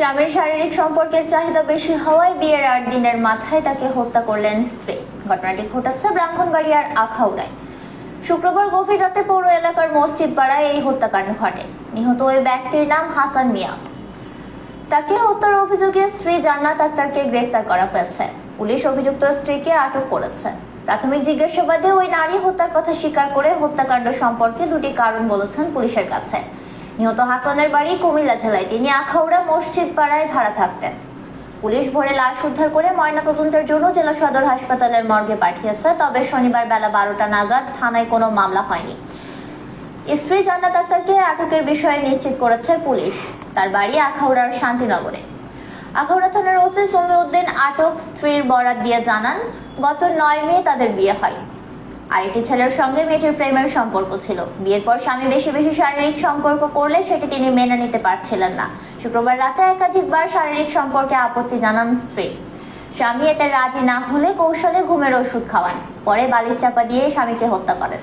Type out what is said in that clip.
স্বামীর শারীরিক সম্পর্কের চাহিদা বেশি হওয়ায় বিয়ের আট দিনের মাথায় তাকে হত্যা করলেন স্ত্রী। ঘটনাটি ঘটেছে ব্রাহ্মণবাড়িয়ার আখাউড়ায়। শুক্রবার গভীর রাতে পৌর এলাকার মসজিদ পাড়ায় এই হত্যাকাণ্ড ঘটে। নিহত ওই ব্যক্তির নাম হাসান মিয়া। তাকে হত্যার অভিযোগে স্ত্রী জান্নাত আক্তারকে গ্রেফতার করা হয়েছে। পুলিশ অভিযুক্ত স্ত্রীকে আটক করেছে। প্রাথমিক জিজ্ঞাসাবাদে ওই নারী হত্যার কথা স্বীকার করে হত্যাকাণ্ড সম্পর্কে দুটি কারণ বলেছেন পুলিশের কাছে। নিহত হাসানের বাড়ি কুমিল্লা জেলায়। তিনি আখাউড়া মসজিদ পাড়ায় ভাড়া থাকতেন। পুলিশ ভোরে লাশ উদ্ধার করে ময়নাতদন্তের জন্য জেলা সদর হাসপাতালের মর্গে পাঠিয়েছে, তবে শনিবার বেলা বারোটা নাগাদ থানায় কোনো মামলা হয়নি। স্ত্রী জান্নাত আক্তারকে আটকের বিষয়ে নিশ্চিত করেছে পুলিশ। তার বাড়ি আখাউড়ার শান্তিনগরে। আখাউড়া থানার ওসি সমিউদ্দিন আটক স্ত্রীর বরাত দিয়ে জানান, গত নয় মে তাদের বিয়ে হয়। আরেকটি ছেলের সঙ্গে মেয়েটির প্রেমের সম্পর্ক ছিল। বিয়ের পর স্বামী বেশি বেশি শারীরিক সম্পর্ক করলে সেটি তিনি মেনে নিতে পারছিলেন না। শুক্রবার রাতে একাধিকবার শারীরিক সম্পর্কে আপত্তি জানান স্ত্রী। স্বামী এতে রাজি না হলে কৌশলে ঘুমের ওষুধ খাওয়ান। পরে বালিশ চাপা দিয়ে স্বামীকে হত্যা করেন।